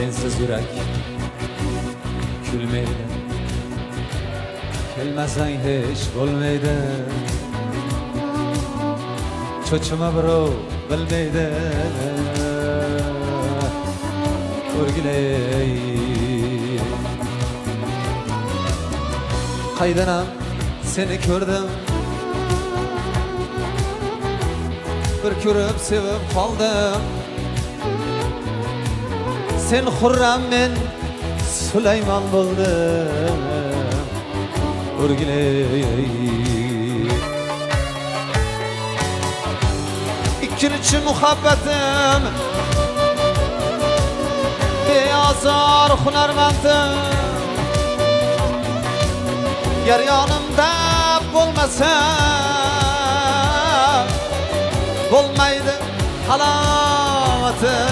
sensiz yürek Külmeydi Kelmesen hiç bo'lmaydi Cho'chima birov bilmaydi O'rgilay Qaydanam seni ko'rdim Bir ko'rib sevib qoldim Sen Xurram men Sulaymon bo'ldim O'rgilay İkinci muhabbetim. Beyazar hunarmandım Yer yanımda bo'lmasa Bo'lmaydi halovatim